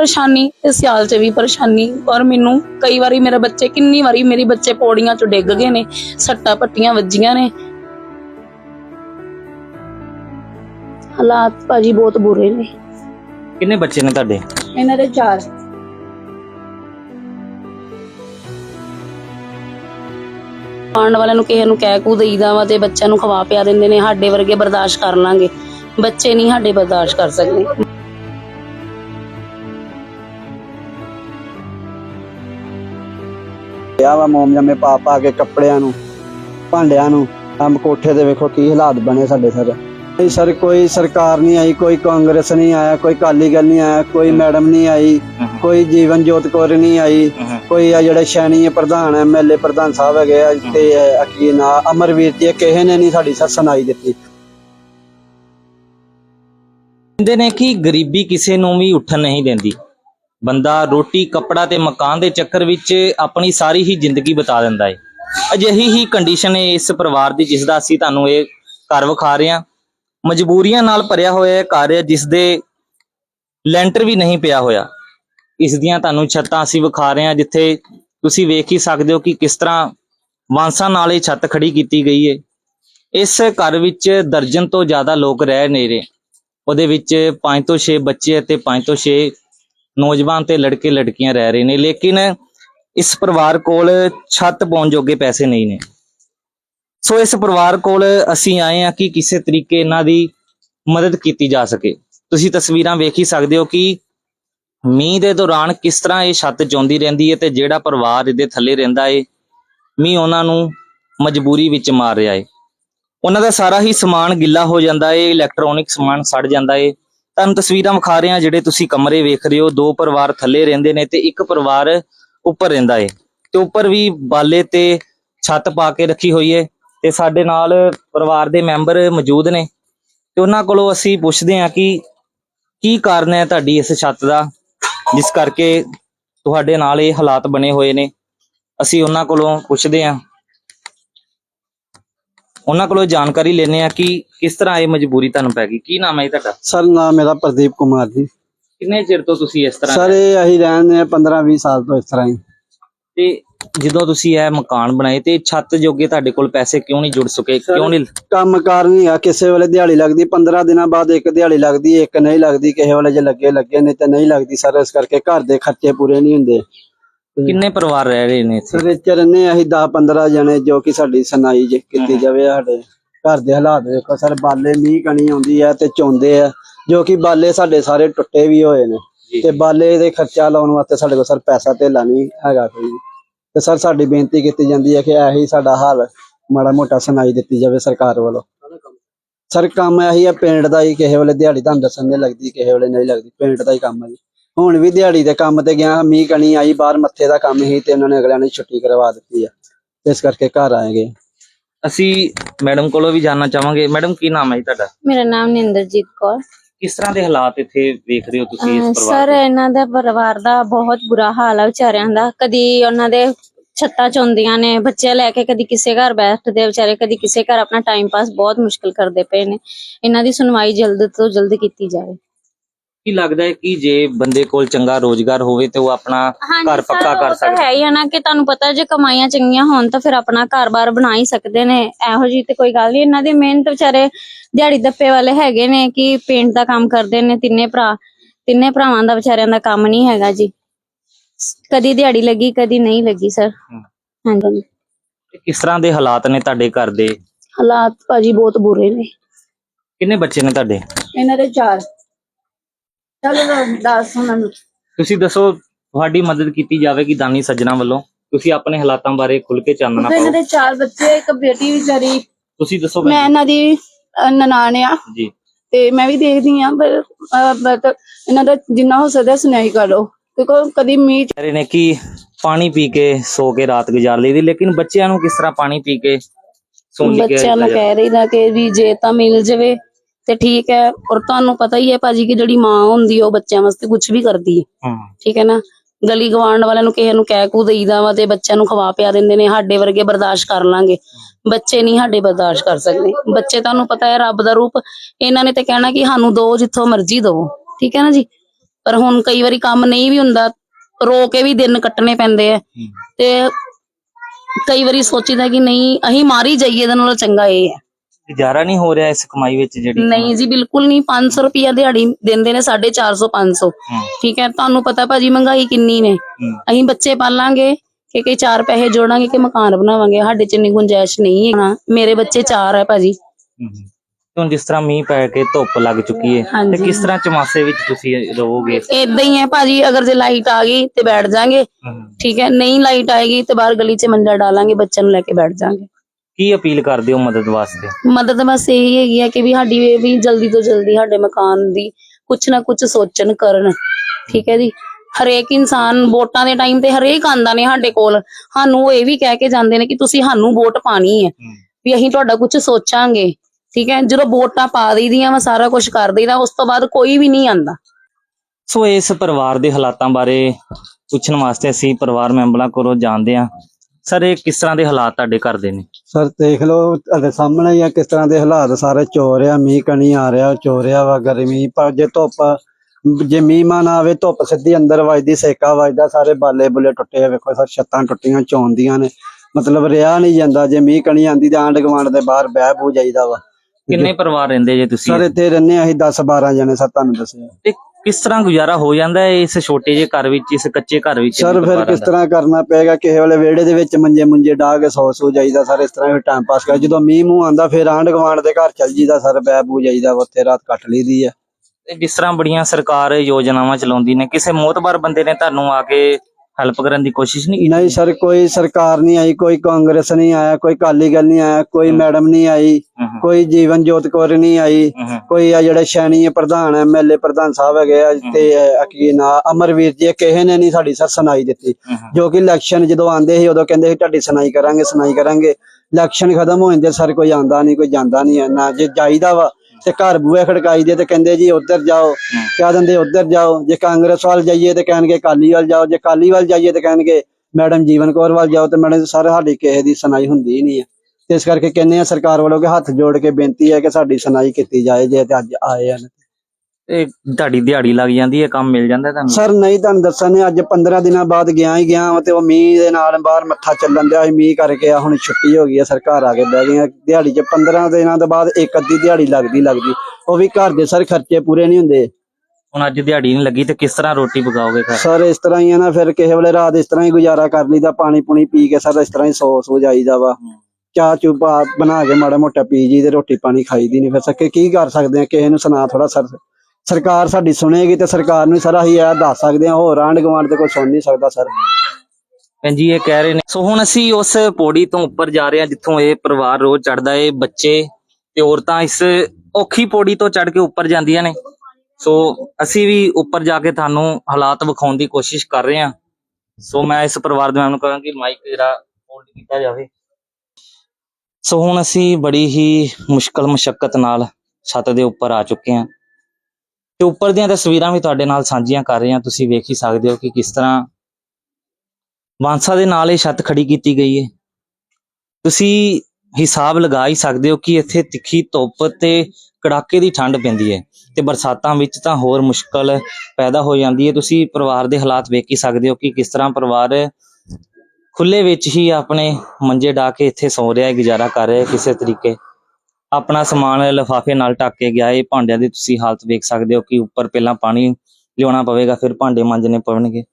ਪਰੇਸ਼ਾਨੀ ਇਸ ਸਿਆਲ 'ਚ ਵੀ ਪਰੇਸ਼ਾਨੀ। ਔਰ ਮੈਨੂੰ ਕਈ ਵਾਰੀ ਮੇਰੇ ਬੱਚੇ ਕਿੰਨੀ ਵਾਰੀ ਮੇਰੇ ਬੱਚੇ ਪੌੜੀਆਂ 'ਚੋਂ ਡਿੱਗ ਗਏ ਨੇ ਸੱਟਾਂ ਪੱਟੀਆਂ ਵੱਜੀਆਂ ਨੇ। ਹਾਲਾਤ ਭਾਜੀ ਬਹੁਤ ਬੁਰੇ ਨੇ। ਕਿੰਨੇ ਬੱਚੇ ਨੇ ਤੁਹਾਡੇ? ਇਹਨਾਂ ਦੇ ਚਾਰ। ਆਉਣ ਵਾਲਿਆਂ ਨੂੰ ਕਿਸੇ ਨੂੰ ਕਹਿ ਕੂ ਦੇਈਦਾ ਵਾ ਤੇ ਬੱਚਿਆਂ ਨੂੰ ਖਵਾ ਪਿਆ ਦਿੰਦੇ ਨੇ ਸਾਡੇ ਵਰਗੇ ਬਰਦਾਸ਼ਤ ਕਰ ਲਾਂਗੇ। ਬੱਚੇ ਨਹੀਂ ਸਾਡੇ ਬਰਦਾਸ਼ਤ ਕਰ ਸਕਦੇ। ਪਿਆ ਵਾ ਮੋਮ ਜਮੇ ਪਾ ਪਾ ਕੇ ਕੱਪੜਿਆਂ ਨੂੰ ਭਾਂਡਿਆਂ ਨੂੰ ਆਮ ਕੋਠੇ ਦੇ ਵੇਖੋ ਕੀ ਹਾਲਾਤ ਬਣੇ ਸਾਡੇ ਸਰ। ਨਹੀਂ ਸਰ ਕੋਈ ਸਰਕਾਰ ਨਹੀਂ ਆਈ ਕੋਈ ਕਾਂਗਰਸ ਨਹੀਂ ਆਇਆ ਕੋਈ ਕਾਲੀ ਗੱਲ ਨਹੀਂ ਆਇਆ ਕੋਈ ਮੈਡਮ ਨਹੀਂ ਆਈ ਕੋਈ ਜੀਵਨ ਜੋਤ ਕੌਰ ਨਹੀਂ ਆਈ ਕੋਈ ਆ ਜਿਹੜੇ ਸ਼ੈਣੀ ਪ੍ਰਧਾਨ ਐਮਐਲਏ ਪ੍ਰਧਾਨ ਸਾਹਿਬ ਹੈਗੇ ਆ ਤੇ ਅਕੀ ਨਾ ਅਮਰਵੀਰ ਜੀ ਕਿਸੇ ਨੇ ਨਹੀਂ ਸਾਡੀ ਸਰ ਸੁਣਾਈ ਦਿੱਤੀ। ਕਹਿੰਦੇ ਨੇ ਕਿ ਗਰੀਬੀ ਕਿਸੇ ਨੂੰ ਵੀ ਉੱਠਣ ਨਹੀਂ ਦਿੰਦੀ। ਬੰਦਾ ਰੋਟੀ, ਕੱਪੜਾ ਤੇ ਮਕਾਨ ਦੇ ਚੱਕਰ ਵਿੱਚ ਆਪਣੀ ਸਾਰੀ ਹੀ ਜ਼ਿੰਦਗੀ ਬਿਤਾ ਦਿੰਦਾ ਹੈ ਅਜਿਹੀ ਹੀ ਕੰਡੀਸ਼ਨ ਹੈ ਇਸ ਪਰਿਵਾਰ ਦੀ ਜਿਸ ਦਾ ਅਸੀਂ ਤੁਹਾਨੂੰ ਇਹ ਘਰ ਵਿਖਾ ਰਹੇ ਹਾਂ। ਮਜਬੂਰੀਆਂ ਨਾਲ ਭਰਿਆ ਹੋਇਆ ਘਰ ਹੈ ਜਿਸ ਦੇ ਲੈਂਟਰ ਵੀ ਨਹੀਂ ਪਿਆ ਹੋਇਆ। ਇਸ ਦੀਆਂ ਤੁਹਾਨੂੰ ਛੱਤਾਂ ਅਸੀਂ ਵਿਖਾ ਰਹੇ ਹਾਂ, ਜਿੱਥੇ ਤੁਸੀਂ ਵੇਖ ਹੀ ਸਕਦੇ ਹੋ ਕਿ ਕਿਸ ਤਰ੍ਹਾਂ ਵਾਂਸਾਂ ਨਾਲ ਇਹ ਛੱਤ ਖੜੀ ਕੀਤੀ ਗਈ ਹੈ ਇਸ ਘਰ ਵਿੱਚ ਦਰਜਨ ਤੋਂ ਜ਼ਿਆਦਾ ਲੋਕ ਰਹਿ ਨੇ ਰਹੇ ਉਹਦੇ ਵਿੱਚ 5 ਤੋਂ 6 ਬੱਚੇ ਅਤੇ 5 ਤੋਂ 6 ਨੌਜਵਾਨ ਤੇ ਲੜਕੇ ਲੜਕੀਆਂ ਰਹਿ ਰਹੇ ਨੇ, ਲੇਕਿਨ ਇਸ ਪਰਿਵਾਰ ਕੋਲ ਛੱਤ ਪਾਉਣ ਜੋਗੇ ਪੈਸੇ ਨਹੀਂ ਨੇ। ਸੋ ਇਸ ਪਰਿਵਾਰ ਕੋਲ ਅਸੀਂ ਆਏ ਆ ਕਿ ਕਿਸੇ ਤਰੀਕੇ ਇਹਨਾਂ ਦੀ ਮਦਦ ਕੀਤੀ ਜਾ ਸਕੇ। ਤੁਸੀਂ ਤਸਵੀਰਾਂ ਵੇਖ ਹੀ ਸਕਦੇ ਹੋ ਕਿ ਮੀਂਹ ਦੇ ਦੌਰਾਨ ਕਿਸ ਤਰ੍ਹਾਂ ਇਹ ਛੱਤ ਚੌਂਦੀ ਰਹਿੰਦੀ ਹੈ ਤੇ ਜਿਹੜਾ ਪਰਿਵਾਰ ਇਹਦੇ ਥੱਲੇ ਰਹਿੰਦਾ ਏ, ਮੀਂਹ ਉਹਨਾਂ ਨੂੰ ਮਜਬੂਰੀ ਵਿੱਚ ਮਾਰ ਰਿਹਾ ਏ। ਉਹਨਾਂ ਦਾ ਸਾਰਾ ਹੀ ਸਮਾਨ ਗਿੱਲਾ ਹੋ ਜਾਂਦਾ ਏ, ਇਲੈਕਟ੍ਰੋਨਿਕ ਸਮਾਨ ਸੜ ਜਾਂਦਾ ਏ। ਤੁਹਾਨੂੰ ਤਸਵੀਰਾਂ ਵਿਖਾ ਰਹੇ ਹਾਂ ਜਿਹੜੇ ਤੁਸੀਂ ਕਮਰੇ ਵੇਖ ਰਹੇ ਹੋ। ਦੋ ਪਰਿਵਾਰ ਥੱਲੇ ਰਹਿੰਦੇ ਨੇ ਤੇ ਇੱਕ ਪਰਿਵਾਰ ਉੱਪਰ ਰਹਿੰਦਾ ਏ। ਤੇ ਉੱਪਰ ਵੀ ਬਾਲੇ ਤੇ ਛੱਤ ਪਾ ਕੇ ਰੱਖੀ ਹੋਈ ਏ ਤੇ ਸਾਡੇ ਨਾਲ ਪਰਿਵਾਰ ਦੇ ਮੈਂਬਰ ਮੌਜੂਦ ਨੇ। ਤੇ ਉਹਨਾਂ ਕੋਲੋਂ ਅਸੀਂ ਪੁੱਛਦੇ ਹਾਂ ਕਿ ਕੀ ਕਾਰਨ ਹੈ ਤੁਹਾਡੀ ਇਸ ਛੱਤ ਦਾ, ਜਿਸ ਕਰਕੇ ਤੁਹਾਡੇ ਨਾਲ ਇਹ ਹਾਲਾਤ ਬਣੇ ਹੋਏ ਨੇ। ਅਸੀਂ ਉਹਨਾਂ ਕੋਲੋਂ ਪੁੱਛਦੇ ਹਾਂ। ਉਹਨਾਂ ਕੋਲੋਂ ਜਾਣਕਾਰੀ ਲੈਣੇ ਆ ਕਿ ਕਿਸ ਤਰ੍ਹਾਂ ਇਹ ਮਜਬੂਰੀ ਤੁਹਾਨੂੰ ਪੈ ਗਈ। ਕੀ ਨਾਮ ਹੈ ਜੀ ਤੁਹਾਡਾ? ਸਰ ਨਾਮ ਮੇਰਾ ਪ੍ਰਦੀਪ ਕੁਮਾਰ ਜੀ। ਕਿੰਨੇ ਚਿਰ ਤੋਂ ਤੁਸੀਂ ਇਸ ਤਰ੍ਹਾਂ ਸਰ ਇਹ ਅਸੀਂ ਰਹਿੰਦੇ 15 20 ਸਾਲ ਤੋਂ ਇਸ ਤਰ੍ਹਾਂ ਹੀ। ਤੇ ਜਦੋਂ ਤੁਸੀਂ ਇਹ ਮਕਾਨ ਬਣਾਏ ਤੇ ਛੱਤ ਜੋਗੇ ਤੁਹਾਡੇ ਕੋਲ ਪੈਸੇ ਕਿਉਂ ਨਹੀਂ ਜੁੜ ਸਕੇ? ਕਿਉਂ ਨਹੀਂ? ਕੰਮ ਕਾਰ ਨਹੀਂ ਆ ਕਿਸੇ ਵੇਲੇ ਦਿਹਾੜੀ ਲੱਗਦੀ 15 ਦਿਨਾਂ ਬਾਅਦ ਇੱਕ ਦਿਹਾੜੀ ਲੱਗਦੀ ਇੱਕ ਨਹੀਂ ਲੱਗਦੀ ਕਿਸੇ ਵੇਲੇ ਜੇ ਲੱਗੇ ਲੱਗੇ ਨਹੀਂ ਤੇ ਨਹੀਂ ਲੱਗਦੀ। ਸਰ ਇਸ ਕਰਕੇ ਘਰ ਦੇ ਖਰਚੇ ਪੂਰੇ ਨਹੀਂ ਹੁੰਦੇ। ਕਿੰਨੇ ਪਰਿਵਾਰ ਰਹਿ ਰਹੇ ਨੇ ਇੱਥੇ? ਸਰ ਚਰਨੇ ਅਸੀਂ 10 15 ਜਣੇ ਜੋ ਕਿ ਸਾਡੀ ਸੁਣਾਈ ਜੇ ਕੀਤੀ ਜਾਵੇ ਸਾਡੇ ਘਰ ਦੇ ਹਾਲਾਤ ਦੇਖੋ ਸਰ ਬਾਲੇ ਮੀਂਹ ਕਣੀ ਆਉਂਦੀ ਆ ਤੇ ਚੋਂਦੇ ਆ ਜੋ ਕਿ ਬਾਲੇ ਸਾਡੇ ਸਾਰੇ ਟੁੱਟੇ ਵੀ ਹੋਏ ਨੇ। ਤੇ ਬਾਲੇ ਦੇ ਖਰਚਾ ਲਾਉਣ ਵਾਸਤੇ ਸਾਡੇ ਕੋਲ ਸਰ ਪੈਸਾ ਧੇਲਾ ਨਹੀਂ ਹੈਗਾ ਕੋਈ। ਤੇ ਸਰ ਸਾਡੀ ਬੇਨਤੀ ਕੀਤੀ ਜਾਂਦੀ ਹੈ ਕਿ ਇਹੀ ਸਾਡਾ ਹਾਲ ਮਾੜਾ ਮੋਟਾ ਸੁਣਾਈ ਦਿੱਤੀ ਜਾਵੇ ਸਰਕਾਰ ਵੱਲੋਂ। ਸਰ ਕੰਮ ਇਹੀ ਆ ਪਿੰਡ ਦਾ ਹੀ ਕਿਸੇ ਵੇਲੇ ਦਿਹਾੜੀ ਤੁਹਾਨੂੰ ਦੱਸਣ ਨਹੀਂ ਲੱਗਦੀ ਕਿਸੇ ਵੇਲੇ ਨਹੀਂ ਲੱਗਦੀ ਪਿੰਡ ਦਾ ਹੀ ਕੰਮ ਹੈ ਜੀ। ਹੁਣ ਵੀ ਦਿਹਾੜੀ ਦੇ ਕੰਮ ਤੇ ਗਿਆ ਮੀਂਹ ਕਣੀ ਆਈ ਬਾਹਰ ਮੱਥੇ ਦਾ ਕੰਮ ਹੀ ਤੇ ਉਹਨਾਂ ਨੇ ਅਗਲਿਆਂ ਨੇ ਛੁੱਟੀ ਕਰਵਾ ਦਿੱਤੀ ਆ। ਇਸ ਕਰਕੇ ਘਰ ਆਏਗੇ ਅਸੀਂ ਮੈਡਮ ਕੋਲੋਂ ਵੀ ਜਾਨਣਾ ਚਾਹਾਂਗੇ। ਮੈਡਮ ਕੀ ਨਾਮ ਹੈ ਜੀ ਤੁਹਾਡਾ? ਮੇਰਾ ਨਾਮ ਨਿੰਦਰਜੀਤ ਕੌਰ। ਕਿਸ ਤਰ੍ਹਾਂ ਦੇ ਹਾਲਾਤ ਇੱਥੇ ਵੇਖ ਰਹੇ ਹੋ ਤੁਸੀਂ ਇਸ ਪਰਿਵਾਰ ਸਰ ਦੇ? ਇਹਨਾਂ ਦਾ ਪਰਿਵਾਰ ਦਾ ਬਹੁਤ ਬੁਰਾ ਹਾਲ ਆ ਵਿਚਾਰਿਆਂ ਦਾ। ਕਦੀ ਉਹਨਾਂ ਦੇ ਛੱਤਾਂ ਚੁੰਦੀਆਂ ਨੇ ਬੱਚੇ ਲੈ ਕੇ ਕਦੀ ਕਿਸੇ ਘਰ ਬੈਠਦੇ ਵਿਚਾਰੇ ਕਦੀ ਕਿਸੇ ਘਰ ਆਪਣਾ ਟਾਈਮ ਪਾਸ ਬਹੁਤ ਮੁਸ਼ਕਲ ਕਰਦੇ ਪਏ ਨੇ। ਇਹਨਾਂ ਦੀ ਸੁਣਵਾਈ ਜਲਦ ਤੋਂ ਜਲਦ ਕੀਤੀ ਜਾਵੇ। ਕੀ ਲੱਗਦਾ ਹੈ ਕਿ ਜੇ ਬੰਦੇ ਕੋਲ ਚੰਗਾ ਰੋਜ਼ਗਾਰ ਹੋਵੇ ਤੇ ਉਹ ਆਪਣਾ ਘਰ ਪੱਕਾ ਕਰ ਸਕਦਾ ਹੈ? ਹੀ ਆ ਨਾ ਕਿ ਤੁਹਾਨੂੰ ਪਤਾ ਜੇ ਕਮਾਈਆਂ ਚੰਗੀਆਂ ਹੋਣ ਤਾਂ ਫਿਰ ਆਪਣਾ ਘਰ-ਬਾਰ ਬਣਾ ਹੀ ਸਕਦੇ ਨੇ। ਇਹੋ ਜੀ ਤੇ ਕੋਈ ਗੱਲ ਨਹੀਂ ਇਹਨਾਂ ਦੀ ਮਿਹਨਤ ਵਿਚਾਰੇ ਦਿਹਾੜੀ ਦੱਪੇ ਵਾਲੇ ਹੈਗੇ ਨੇ ਕਿ ਪੇਂਟ ਦਾ ਕੰਮ ਕਰਦੇ ਨੇ ਤਿੰਨੇ ਭਰਾ। ਤਿੰਨੇ ਭਰਾਵਾਂ ਦਾ ਵਿਚਾਰਿਆਂ ਦਾ ਕੰਮ ਨਹੀਂ ਹੈਗਾ ਜੀ। ਕਦੀ ਦਿਹਾੜੀ ਲੱਗੀ ਕਦੀ ਨਹੀਂ ਲੱਗੀ ਸਰ। ਹਾਂਜੀ। ਕਿਸ ਤਰ੍ਹਾਂ ਦੇ ਹਾਲਾਤ ਨੇ ਤੁਹਾਡੇ ਘਰ ਦੇ? ਹਾਲਾਤ ਭਾਜੀ ਬਹੁਤ ਬੁਰੇ ਨੇ। ਕਿੰਨੇ ਬੱਚੇ ਨੇ ਤੁਹਾਡੇ? ਇਹਨਾਂ ਦੇ ਚਾਰ। ਚਲੋ ਦੱਸ ਉਹਨਾਂ ਨੂੰ ਤੁਸੀਂ ਦੱਸੋ ਤੁਹਾਡੀ ਮਦਦ ਕੀਤੀ ਜਾਵੇਗੀ ਦਾਨੀ ਸੱਜਣਾ ਵੱਲੋਂ? ਤੁਸੀਂ ਆਪਣੇ ਹਾਲਾਤਾਂ ਬਾਰੇ ਖੁੱਲ ਕੇ ਚਾਨਣਾ ਇਹਨਾਂ ਪਾਓ। ਦੇ ਚਾਰ ਬੱਚੇ ਇੱਕ ਬੇਟੀ ਵਿਚਾਰੀ। ਤੁਸੀਂ ਦੱਸੋ ਮੈਂ ਇਹਨਾਂ ਦੀ ਅਹ, ਨਨਾਣ ਆ। ਜੀ। ਤੇ ਮੈਂ ਵੀ ਦੇਖਦੀ ਆ ਪਰ ਅਹ, but ਇਹਨਾਂ ਦਾ ਜਿੰਨਾ ਹੋ ਸਕਦਾ ਸੁਣਾਈ ਕਰੋ। ਕਿਉਂਕਿ ਕਦੀ ਮੀਂਹ ਕਹਿ ਰਹੇ ਨੇ ਕਿ ਪਾਣੀ ਪੀ ਕੇ ਸੋ ਕੇ ਰਾਤ ਗੁਜ਼ਾਰ ਲਈਦੀ ਲੇਕਿਨ ਬੱਚਿਆਂ ਨੂੰ ਕਿਸ ਤਰ੍ਹਾਂ ਪਾਣੀ ਪੀ ਕੇ ਸੌਣ ਲਈ ਬੱਚਿਆਂ ਨੂੰ ਕਹਿ ਰਹੀ ਦਾ ਕਿ ਵੀ ਜੇ ਤਾਂ ਮਿਲ ਜਾਵੇ। ਤੇ ਠੀਕ ਹੈ ਔਰ ਤੁਹਾਨੂੰ ਪਤਾ ਹੀ ਹੈ ਭਾਜੀ ਕਿ ਜਿਹੜੀ ਮਾਂ ਹੁੰਦੀ ਉਹ ਬੱਚਿਆਂ ਵਾਸਤੇ ਕੁਝ ਵੀ ਕਰਦੀ ਹੈ। ਹਾਂ। ਠੀਕ ਹੈ ਨਾ? ਗਲੀ ਗਵਾਂਡ ਵਾਲਿਆਂ ਨੂੰ ਕਿਸੇ ਨੂੰ ਕਹਿ ਕੂ ਦੇਈਦਾ ਵਾ ਤੇ ਬੱਚਿਆਂ ਨੂੰ ਖਵਾ ਪਿਆ ਦਿੰਦੇ ਨੇ ਸਾਡੇ ਵਰਗੇ ਬਰਦਾਸ਼ਤ ਕਰ ਲਾਂਗੇ। ਬੱਚੇ ਨਹੀਂ ਸਾਡੇ ਬਰਦਾਸ਼ਤ ਕਰ ਸਕਦੇ। ਬੱਚੇ ਤੁਹਾਨੂੰ ਪਤਾ ਹੈ ਰੱਬ ਦਾ ਰੂਪ ਇਹਨਾਂ ਨੇ ਤੇ ਕਹਿਣਾ ਕਿ ਸਾਨੂੰ ਦੋ ਜਿੱਥੋਂ ਮਰਜ਼ੀ ਦਿਓ ਠੀਕ ਹੈ ਨਾ ਜੀ? ਪਰ ਹੁਣ ਕਈ ਵਾਰੀ ਕੰਮ ਨਹੀਂ ਵੀ ਹੁੰਦਾ ਰੋ ਕੇ ਵੀ ਦਿਨ ਕੱਟਣੇ ਪੈਂਦੇ ਆ। ਤੇ ਕਈ ਵਾਰੀ ਸੋਚੀਦਾ ਕਿ ਨਹੀਂ ਅਸੀਂ ਮਾਰੀ ਜਾਈਏ ਇਹਦੇ ਨਾਲੋਂ ਚੰਗਾ ਇਹ ਹੈ। ਗੁਜ਼ਾਰਾ ਨਹੀਂ ਹੋ ਰਿਹਾ ਇਸ ਕਮਾਈ ਵਿੱਚ ਜਿਹੜੀ ਨਹੀਂ ਜੀ ਬਿਲਕੁਲ ਨਹੀਂ। 500 ਰੁਪਿਆ ਦਿਹਾੜੀ ਦਿੰਦੇ ਨੇ 450 500 ਹੂੰ, ਠੀਕ ਹੈ ਤੁਹਾਨੂੰ ਪਤਾ ਭਾਜੀ ਮਹਿੰਗਾਈ ਕਿੰਨੀ ਨੇ। ਹੂੰ। ਅਸੀਂ ਬੱਚੇ ਪਾਲਾਂਗੇ ਕਿ ਕਿ ਚਾਰ ਪੈਸੇ ਜੋੜਾਂਗੇ ਕਿ ਮਕਾਨ ਬਣਾਵਾਂਗੇ। ਸਾਡੇ ਚ ਇੰਨੀ ਗੁੰਜਾਇਸ਼ ਨਹੀਂ ਹੈ। ਨਾ ਮੇਰੇ ਬੱਚੇ ਚਾਰ ਹੈ ਭਾਜੀ। ਹੂੰ। ਹੁਣ ਜਿਸ ਤਰ੍ਹਾਂ ਮੀਂਹ ਪੈ ਕੇ ਧੁੱਪ ਲੱਗ ਚੁੱਕੀ ਹੈ ਤੇ ਹਾਂਜੀ। ਕਿਸ ਤਰ੍ਹਾਂ ਚਮਾਸੇ ਵਿੱਚ ਤੁਸੀਂ ਰਹੋਗੇ? ਇਦਾਂ ਹੀ ਹੈ ਭਾਜੀ ਅਗਰ ਜੇ ਲਾਈਟ ਆ ਗਈ ਤੇ ਬੈਠ ਜਾਾਂਗੇ। ਹੂੰ। ਠੀਕ ਹੈ ਨਹੀਂ ਲਾਈਟ ਆਏਗੀ ਤੇ ਬਾਹਰ ਗਲੀ 'ਚ ਮੰਜਾ ਡਾਲਾਂਗੇ ਬੱਚਿਆਂ ਨੂੰ ਲੈ ਕੇ ਬੈਠ ਜਾਾਂਗੇ। ਕੀ ਅਪੀਲ ਕਰਦੇ ਹੋ ਮਦਦ ਵਾਸਤੇ? ਮਦਦ ਬਸ ਇਹੀ ਹੈਗੀ ਕਿ ਵੀ ਸਾਡੀ ਇਹ ਵੀ ਜਲਦੀ ਤੋਂ ਜਲਦੀ ਸਾਡੇ ਮਕਾਨ ਦੀ ਕੁਛ ਨਾ ਕੁਛ ਸੋਚਣ ਕਰਨ ਠੀਕ ਹੈ ਜੀ? ਹਰੇਕ ਇਨਸਾਨ ਵੋਟਾਂ ਦੇ ਟਾਈਮ ਤੇ ਹਰੇਕ ਆਂਦਾ ਨੇ ਸਾਡੇ ਕੋਲ। ਸਾਨੂੰ ਉਹ ਇਹ ਵੀ ਕਹਿ ਕੇ ਜਾਂਦੇ ਨੇ ਕਿ ਤੁਸੀਂ ਸਾਨੂੰ ਵੋਟ ਪਾਣੀ ਹੈ ਵੀ ਅਸੀਂ ਤੁਹਾਡਾ ਕੁਝ ਸੋਚਾਂਗੇ ਠੀਕ ਹੈ? ਜਦੋਂ ਵੋਟਾਂ ਪਾ ਦਈਦੀਆਂ ਵਾ ਸਾਰਾ ਕੁਝ ਕਰ ਦਈਦਾ ਉਸ ਤੋਂ ਬਾਅਦ ਕੋਈ ਵੀ ਨਹੀਂ ਆਂਦਾ ਸੋ ਇਸ ਪਰਿਵਾਰ ਦੇ ਹਾਲਾਤਾਂ ਬਾਰੇ ਪੁੱਛਣ ਵਾਸਤੇ ਅਸੀਂ ਪਰਿਵਾਰ ਮੈਂਬਰਾਂ ਕੋਲੋਂ ਜਾਣਦੇ ਹਾਂ। ਸਰ ਇਹ ਕਿਸ ਤਰ੍ਹਾਂ ਦੇ ਹਾਲਾਤ ਤੁਹਾਡੇ ਘਰ ਦੇ ਨੇ? ਸਰ ਦੇਖ ਲਓ ਤੁਹਾਡੇ ਸਾਹਮਣੇ ਹੀ ਆ ਕਿਸ ਤਰ੍ਹਾਂ ਦੇ ਹਾਲਾਤ ਸਾਰੇ ਚੋਰ ਆ ਮੀਂਹ ਕਣੀ ਆ ਰਿਹਾ ਚੋਰਿਆ ਵਾ ਗਰਮੀ ਪਰ ਜੇ ਧੁੱਪ ਜੇ ਮੀਂਹ ਮਾਂ ਨਾ ਆਵੇ ਧੁੱਪ ਸਿੱਧੀ ਅੰਦਰ ਵੱਜਦੀ ਸੇਕਾ ਵੱਜਦਾ ਸਾਰੇ ਬਾਲੇ ਬੁੱਲੇ ਟੁੱਟੇ ਆ ਵੇਖੋ ਸਰ ਛੱਤਾਂ ਟੁੱਟੀਆਂ ਚੌਂਦੀਆਂ ਨੇ। ਮਤਲਬ ਰਿਆ ਨਹੀਂ ਜਾਂਦਾ ਜੇ ਮੀਂਹ ਕਣੀ ਆਂਦੀ ਤੇ ਆਂਡ ਗਵਾਂਡ ਦੇ ਬਾਹਰ ਬਹਿ ਬੂ ਜਾਈਦਾ ਵਾ। ਕਿੰਨੇ ਪਰਿਵਾਰ ਰਹਿੰਦੇ ਜੇ ਤੁਸੀਂ? ਸਰ ਇੱਥੇ ਰਹਿੰਦੇ ਆ ਅਸੀਂ 10 12 ਜਣੇ ਸਰ ਤੁਹਾਨੂੰ ਦੱਸਿਆ। ਤੇ ਕਿਸ ਤਰ੍ਹਾਂ ਗੁਜ਼ਾਰਾ ਹੋ ਜਾਂਦਾ ਹੈ ਇਸ ਛੋਟੇ ਜਿਹੇ ਘਰ ਵਿੱਚ ਇਸ ਕੱਚੇ ਘਰ ਵਿੱਚ ਸਰ ਫਿਰ ਕਿਸ? ਤਰ੍ਹਾਂ ਕਰਨਾ ਪਏਗਾ ਕਿਸੇ ਵੇਲੇ ਵਿਹੜੇ ਦੇ ਵਿੱਚ ਮੰਜੇ ਮੁੰਜੇ ਢਾ ਕੇ ਸੌ ਸੌ ਜਾਈਦਾ ਸਰ ਇਸ ਤਰ੍ਹਾਂ ਹੀ ਟਾਈਮ ਪਾਸ ਕਰ ਜਦੋਂ ਮੀਂਹ ਮੂੰਹ ਆਂਦਾ ਫਿਰ ਆਂਢ ਗੁਆਂਢ ਦੇ ਘਰ ਚੱਲ ਜੀਦਾ ਸਰ ਬਹਿ ਬੂ ਜਾਈਦਾ ਉੱਥੇ ਰਾਤ ਕੱਟ ਲਈਦੀ ਆ ਤੇ ਜਿਸ ਤਰ੍ਹਾਂ ਬੜੀਆਂ ਸਰਕਾਰ ਯੋਜਨਾਵਾਂ ਚਲਾਉਂਦੀ ਨੇ ਕਿਸੇ ਮੋਤਬਰ ਬੰਦੇ ਨੇ ਤੁਹਾਨੂੰ ਆ ਕੇ ਹੈਲਪ ਕਰਨ ਦੀ ਕੋਸ਼ਿਸ਼ ਨਹੀਂ ਕੀਤੀ? ਨਹੀਂ ਸਰ ਕੋਈ ਸਰਕਾਰ ਨਹੀਂ ਆਈ ਕੋਈ ਕਾਂਗਰਸ ਨਹੀਂ ਆਇਆ ਕੋਈ ਕਾਲੀ ਗੱਲ ਨਹੀਂ ਆਇਆ ਕੋਈ ਮੈਡਮ ਨਹੀਂ ਆਈ ਹੂੰ, ਹੂੰ, ਕੋਈ ਜੀਵਨ ਜੋਤ ਕੌਰ ਨਹੀਂ ਆਈ ਹੂੰ, ਹੂੰ, ਕੋਈ ਆ ਜਿਹੜੇ ਸ਼ੈਣੀ ਪ੍ਰਧਾਨ ਐਮਐਲਏ ਪ੍ਰਧਾਨ ਸਾਹਿਬ ਹੈਗੇ ਆ ਤੇ ਕੀ ਨਾ ਅਮਰਵੀਰ ਜੀ ਕਿਸੇ ਨੇ ਨਹੀਂ ਸਾਡੀ ਸਰ ਸੁਣਾਈ ਦਿੱਤੀ। ਹੂੰ, ਹੂੰ। ਜੋ ਕਿ ਇਲੈਕਸ਼ਨ ਜਦੋਂ ਆਂਦੇ ਸੀ ਉਦੋਂ ਕਹਿੰਦੇ ਸੀ ਤੁਹਾਡੀ ਸੁਣਾਈ ਕਰਾਂਗੇ ਸੁਣਾਈ ਕਰਾਂਗੇ। ਇਲੈਕਸ਼ਨ ਖਤਮ ਹੋ ਜਾਂਦੇ ਸਰ ਕੋਈ ਆਂਦਾ ਨਹੀਂ ਕੋਈ ਜਾਂਦਾ ਨਹੀਂ ਹੈ ਨਾ ਜੇ ਜਾਈਦਾ ਵਾ ਤੇ ਘਰ ਬੂਹੇ ਖੜਕਾਈ ਦੇ ਤੇ ਕਹਿੰਦੇ ਜੀ ਉੱਧਰ ਜਾਓ ਕਹਿ ਦਿੰਦੇ ਉੱਧਰ ਜਾਓ ਜੇ ਕਾਂਗਰਸ ਵੱਲ ਜਾਈਏ ਤੇ ਕਹਿਣਗੇ ਕਾਲੀ ਵੱਲ ਜਾਓ ਜੇ ਕਾਲੀ ਵੱਲ ਜਾਈਏ ਤੇ ਕਹਿਣਗੇ ਮੈਡਮ ਜੀਵਨ ਕੌਰ ਵੱਲ ਜਾਓ ਤੇ ਮੈਡਮ ਸਰ ਸਾਡੀ ਕਿਸੇ ਦੀ ਸੁਣਾਈ ਹੁੰਦੀ ਹੀ ਨਹੀਂ ਹੈ। ਤੇ ਇਸ ਕਰਕੇ ਕਹਿੰਦੇ ਆ ਸਰਕਾਰ ਵੱਲੋਂ ਕਿ ਹੱਥ ਜੋੜ ਕੇ ਬੇਨਤੀ ਹੈ ਕਿ ਸਾਡੀ ਸੁਣਾਈ ਕੀਤੀ ਜਾਏ ਜੇ ਤੇ ਅੱਜ ਆਏ ਹਨ। ਤੇ ਤੁਹਾਡੀ ਦਿਹਾੜੀ ਲੱਗ ਜਾਂਦੀ ਹੈ ਕੰਮ ਮਿਲ ਜਾਂਦਾ ਤੁਹਾਨੂੰ? ਸਰ ਨਹੀਂ ਤੁਹਾਨੂੰ ਦੱਸਾਂ ਨੇ ਅੱਜ 15 ਦਿਨਾਂ ਬਾਅਦ ਗਿਆ ਹੀ ਗਿਆ ਵਾਂ ਤੇ ਉਹ ਮੀਂਹ ਦੇ ਨਾਲ ਬਾਹਰ ਮੱਥਾ ਚੱਲਣ ਦਿਆ ਸੀ ਮੀਂਹ ਕਰਕੇ ਆ ਹੁਣ ਛੁੱਟੀ ਹੋ ਗਈ ਆ ਸਰ ਘਰ ਆ ਕੇ ਬਹਿ ਗਏ ਆ ਦਿਹਾੜੀ 'ਚ 15 ਦਿਨਾਂ ਤੋਂ ਬਾਅਦ ਇੱਕ ਅੱਧੀ ਦਿਹਾੜੀ ਲੱਗਦੀ ਲੱਗਦੀ। ਉਹ ਵੀ ਘਰ ਦੇ ਸਰ ਖਰਚੇ ਪੂਰੇ ਨਹੀਂ ਹੁੰਦੇ। ਹੁਣ ਅੱਜ ਦਿਹਾੜੀ ਨਹੀਂ ਲੱਗੀ ਤੇ ਕਿਸ ਤਰ੍ਹਾਂ ਰੋਟੀ ਪਕਾਓਗੇ ਘਰ? ਸਰ ਇਸ ਤਰ੍ਹਾਂ ਹੀ ਆ ਨਾ ਫਿਰ ਕਿਸੇ ਵੇਲੇ ਰਾਤ ਇਸ ਤਰ੍ਹਾਂ ਹੀ ਗੁਜ਼ਾਰਾ ਕਰ ਲਈਦਾ ਪਾਣੀ ਪੁਣੀ ਪੀ ਕੇ ਸਰ ਇਸ ਤਰ੍ਹਾਂ ਹੀ ਸੌ ਸੌ ਜਾਈਦਾ ਵਾ। ਚਾਹ ਚੂ ਬਣਾ ਕੇ ਮਾੜਾ ਮੋਟਾ ਪੀ ਜੀ ਤੇ ਰੋਟੀ ਪਾਣੀ ਖਾਈਦੀ ਨਹੀਂ। ਫਿਰ ਸਕੇ ਕੀ ਕਰ ਸਕਦੇ ਆ ਕਿਸੇ ਨੂੰ ਸੁਣਾ ਥੋੜਾ ਸਰ। ਸਰਕਾਰ ਸਾਡੀ ਸੁਣੇਗੀ ਤੇ ਸਰਕਾਰ ਨੂੰ ਸਰ ਅਸੀਂ ਇਹ ਦੱਸ ਸਕਦੇ ਆ ਹੋਰ ਆਂਢ ਗੁਆਂਢ ਤੇ ਕੋਈ ਸੁਣ ਨਹੀਂ ਸਕਦਾ ਸਰ। ਭੈਣ ਜੀ, ਇਹ ਕਹਿ ਰਹੇ ਨੇ, ਸੋ ਹੁਣ ਅਸੀਂ ਉਸ ਪੌੜੀ ਤੋਂ ਉੱਪਰ ਜਾ ਰਹੇ ਹਾਂ, ਜਿੱਥੋਂ ਇਹ ਪਰਿਵਾਰ ਰੋਜ਼ ਚੜਦਾ ਏ, ਬੱਚੇ ਤੇ ਔਰਤਾਂ ਇਸ ਔਖੀ ਪੌੜੀ ਤੋਂ ਚੜ ਕੇ ਉੱਪਰ ਜਾਂਦੀਆਂ ਨੇ। ਸੋ ਅਸੀਂ ਵੀ ਉੱਪਰ ਜਾ ਕੇ ਤੁਹਾਨੂੰ ਹਾਲਾਤ ਵਿਖਾਉਣ ਦੀ ਕੋਸ਼ਿਸ਼ ਕਰ ਰਹੇ ਹਾਂ। ਸੋ ਮੈਂ ਇਸ ਪਰਿਵਾਰ ਦੇ ਮੈਂਬਰ ਨੂੰ ਕਹਾਂਗਾ ਕਿ ਮਾਈਕ ਜਿਹੜਾ ਹੋਲਡ ਕੀਤਾ ਜਾਵੇ। ਸੋ ਹੁਣ ਅਸੀਂ ਬੜੀ ਹੀ ਮੁਸ਼ਕਲ ਮੁਸ਼ਕਲ ਨਾਲ ਛੱਤ ਦੇ ਉੱਪਰ ਆ ਚੁੱਕੇ ਹਾਂ। ਤੇ ਉੱਪਰ ਦੀਆਂ ਤਸਵੀਰਾਂ ਵੀ ਤੁਹਾਡੇ ਨਾਲ ਸਾਂਝੀਆਂ ਕਰ ਰਹੇ ਹਾਂ। ਤੁਸੀਂ ਵੇਖ ਹੀ ਸਕਦੇ ਹੋ ਕਿ ਕਿਸ ਤਰ੍ਹਾਂ ਵਾਂਸਾ ਦੇ ਨਾਲ ਇਹ ਛੱਤ ਖੜੀ ਕੀਤੀ ਗਈ ਹੈ। ਤੁਸੀਂ ਹਿਸਾਬ ਲਗਾ ਹੀ ਸਕਦੇ ਹੋ ਕਿ ਇੱਥੇ ਤਿੱਖੀ ਧੁੱਪ ਤੇ ਕੜਾਕੇ ਦੀ ਠੰਡ ਪੈਂਦੀ ਹੈ ਤੇ ਬਰਸਾਤਾਂ ਵਿੱਚ ਤਾਂ ਹੋਰ ਮੁਸ਼ਕਲ ਪੈਦਾ ਹੋ ਜਾਂਦੀ ਹੈ। ਤੁਸੀਂ ਪਰਿਵਾਰ ਦੇ ਹਾਲਾਤ ਵੇਖ ਹੀ ਸਕਦੇ ਹੋ ਕਿ ਕਿਸ ਤਰ੍ਹਾਂ ਪਰਿਵਾਰ ਖੁੱਲੇ ਵਿੱਚ ਹੀ ਆਪਣੇ ਮੰਜੇ ਢਾ ਕੇ ਇੱਥੇ ਸੌ ਰਿਹਾ ਹੈ, ਗੁਜ਼ਾਰਾ ਕਰ ਰਿਹਾ ਹੈ ਕਿਸੇ ਤਰੀਕੇ। ਆਪਣਾ ਸਮਾਨ ਲਿਫਾਫੇ ਨਾਲ ਢੱਕ ਕੇ ਗਿਆ। ਇਹ ਭਾਂਡਿਆਂ ਦੀ ਤੁਸੀਂ ਹਾਲਤ ਵੇਖ ਸਕਦੇ ਹੋ ਕਿ ਉੱਪਰ ਪਹਿਲਾਂ ਪਾਣੀ ਲਿਆਉਣਾ ਪਵੇਗਾ ਫਿਰ ਭਾਂਡੇ ਮਾਂਜਣੇ ਪਵਣਗੇ।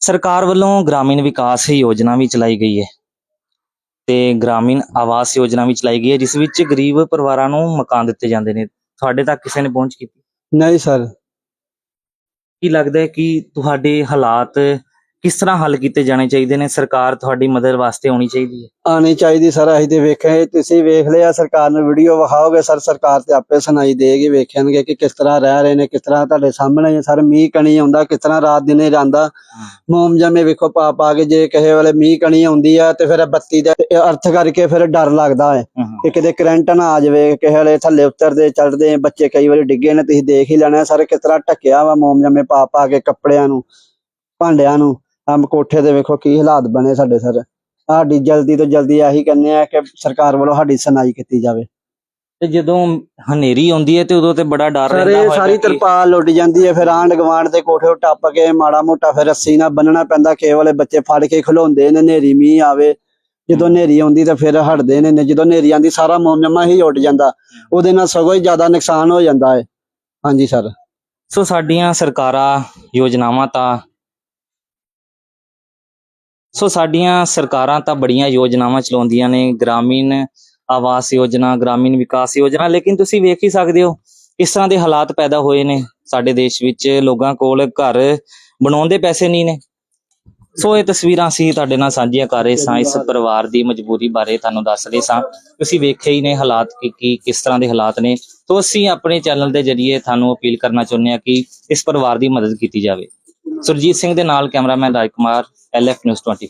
ਸਰਕਾਰ ਵੱਲੋਂ ਗ੍ਰਾਮੀਣ ਵਿਕਾਸ ਯੋਜਨਾ ਵੀ ਚਲਾਈ ਗਈ ਹੈ। ਤੇ ਗ੍ਰਾਮੀਣ ਆਵਾਸ ਯੋਜਨਾ ਵੀ ਚਲਾਈ ਗਈ ਹੈ ਜਿਸ ਵਿੱਚ ਗਰੀਬ ਪਰਿਵਾਰਾਂ ਨੂੰ ਮਕਾਨ ਦਿੱਤੇ ਜਾਂਦੇ ਨੇ। ਤੁਹਾਡੇ ਤੱਕ ਕਿਸੇ ਨੇ ਪਹੁੰਚ ਕੀਤੀ? ਨਹੀਂ ਸਰ। ਕੀ ਲੱਗਦਾ ਹੈ ਕਿ ਤੁਹਾਡੇ ਹਾਲਾਤ ਕਿਸ ਤਰ੍ਹਾਂ ਹੱਲ ਕੀਤੇ ਜਾਣੇ ਚਾਹੀਦੇ ਨੇ? ਸਰਕਾਰ ਤੁਹਾਡੀ ਮਦਦ ਵਾਸਤੇ ਆਉਣੀ ਚਾਹੀਦੀ ਹੈ। ਆਣੀ ਚਾਹੀਦੀ ਸਰ ਅਸੀਂ ਤੇ ਵੇਖਿਆ ਤੁਸੀਂ ਵੇਖ ਲਿਆ ਸਰਕਾਰ ਨੂੰ ਵੀਡੀਓ ਵਿਖਾਓਗੇ ਸਰ ਸਰਕਾਰ ਤੇ ਆਪੇ ਸੁਣਾਈ ਦੇਗੀ ਵੇਖਣਗੇ ਕਿ ਕਿਸ ਤਰ੍ਹਾਂ ਰਹਿ ਰਹੇ ਨੇ ਕਿਸ ਤਰ੍ਹਾਂ ਤੁਹਾਡੇ ਸਾਹਮਣੇ ਸਰ ਮੀਂਹ ਕਣੀ ਆਉਂਦਾ ਕਿਸ ਤਰ੍ਹਾਂ ਰਾਤ ਦਿਨੇ ਜਾਂਦਾ। ਮੋਮ ਜਮੇ ਵੇਖੋ ਪਾ ਪਾ ਕੇ ਜੇ ਕਿਸੇ ਵੇਲੇ ਮੀਂਹ ਕਣੀ ਆਉਂਦੀ ਆ ਤੇ ਫਿਰ ਬੱਤੀ ਦਾ ਅਰਥ ਕਰਕੇ ਫਿਰ ਡਰ ਲੱਗਦਾ ਹੈ ਕਿ ਕਿਤੇ ਕਰੰਟ ਨਾ ਆ ਜਾਵੇ ਕਿਸੇ ਵੇਲੇ ਥੱਲੇ ਉਤਰਦੇ ਚੜਦੇ ਬੱਚੇ ਕਈ ਵਾਰੀ ਡਿੱਗੇ ਨੇ ਤੁਸੀਂ ਦੇਖ ਹੀ ਲੈਣਾ ਸਰ ਕਿਸ ਤਰ੍ਹਾਂ ਢੱਕਿਆ ਵਾ ਮੋਮ ਜਮੇ ਪਾ ਪਾ ਕੇ ਕੱਪੜਿਆਂ ਨੂੰ ਭਾਂਡਿਆਂ ਨੂੰ। ਆਮ ਕੋਠੇ ਦੇ ਵੇਖੋ ਕੀ ਹਾਲਾਤ ਬਣੇ ਸਾਡੇ ਸਰ। ਸਾਡੀ ਜਲਦੀ ਤੋਂ ਜਲਦੀ ਆਹੀ ਕਹਿੰਦੇ ਆ ਕਿ ਸਰਕਾਰ ਵੱਲੋਂ ਸਾਡੀ ਸੁਣਾਈ ਕੀਤੀ ਜਾਵੇ। ਤੇ ਜਦੋਂ ਹਨੇਰੀ ਆਉਂਦੀ ਹੈ ਤੇ ਉਦੋਂ ਤੇ ਬੜਾ ਡਰ ਰਹਿੰਦਾ ਹੋਏਗਾ ਸਾਰੀ ਕਿ- ਤਰਪਾਲ ਉੱਡ ਜਾਂਦੀ ਹੈ ਫਿਰ ਆਂਢ ਗੁਆਂਢ ਦੇ ਕੋਠੇ ਟੱਪ ਕੇ ਮਾੜਾ ਮੋਟਾ ਫਿਰ ਰੱਸੀ ਨਾਲ ਬੰਨਣਾ ਪੈਂਦਾ ਕਈ ਵਾਲੇ ਬੱਚੇ ਫੜ ਕੇ ਖਲੋਂਦੇ ਨੇ ਨੇਰੀ ਮੀਂਹ ਆਵੇ ਜਦੋਂ ਨੇਰੀ ਆਉਂਦੀ ਤਾਂ ਫਿਰ ਹਟਦੇ ਨੇ ਜਦੋਂ ਨੇਰੀ ਆਂਦੀ ਸਾਰਾ ਮੋਮਜਮਾ ਹੀ ਉੱਡ ਜਾਂਦਾ ਉਹਦੇ ਨਾਲ ਸਗੋਂ ਹੀ ਜ਼ਿਆਦਾ ਨੁਕਸਾਨ ਹੋ ਜਾਂਦਾ ਹੈ। ਹਾਂਜੀ ਸਰ। ਸੋ ਸਾਡੀਆਂ ਸਰਕਾਰਾਂ ਯੋਜਨਾਵਾਂ ਤਾਂ ਸੋ ਸਾਡੀਆਂ ਸਰਕਾਰਾਂ ਤਾਂ ਬੜੀਆਂ ਯੋਜਨਾਵਾਂ ਚਲਾਉਂਦੀਆਂ ਨੇ, ਗ੍ਰਾਮੀਣ ਆਵਾਸ ਯੋਜਨਾ, ਗ੍ਰਾਮੀਣ ਵਿਕਾਸ ਯੋਜਨਾ, ਲੇਕਿਨ ਤੁਸੀਂ ਵੇਖ ਹੀ ਸਕਦੇ ਹੋ, ਇਸ ਤਰ੍ਹਾਂ ਦੇ ਹਾਲਾਤ ਪੈਦਾ ਹੋਏ ਨੇ ਸਾਡੇ ਦੇਸ਼ ਵਿੱਚ, ਲੋਕਾਂ ਕੋਲ ਘਰ ਬਣਾਉਣ ਦੇ ਪੈਸੇ ਨਹੀਂ ਨੇ। ਸੋ ਇਹ ਤਸਵੀਰਾਂ ਅਸੀਂ ਤੁਹਾਡੇ ਨਾਲ ਸਾਂਝੀਆਂ ਕਰ ਰਹੇ ਸਾਂ, ਇਸ ਪਰਿਵਾਰ ਦੀ ਮਜਬੂਰੀ ਬਾਰੇ ਤੁਹਾਨੂੰ ਦੱਸ ਰਹੇ ਸਾਂ। ਤੁਸੀਂ ਵੇਖੇ ਹੀ ਨੇ ਹਾਲਾਤ ਕਿ ਕੀ, ਕਿਸ ਤਰ੍ਹਾਂ ਦੇ ਹਾਲਾਤ ਨੇ। ਸੋ ਅਸੀਂ ਆਪਣੇ ਚੈਨਲ ਦੇ ਜਰੀਏ ਤੁਹਾਨੂੰ ਅਪੀਲ ਕਰਨਾ ਚਾਹੁੰਦੇ ਹਾਂ ਕਿ ਇਸ ਪਰਿਵਾਰ ਦੀ ਮਦਦ ਕੀਤੀ ਜਾਵੇ। ਸੁਰਜੀਤ ਸਿੰਘ ਦੇ ਨਾਲ cameraman Raj Kumar LF news 24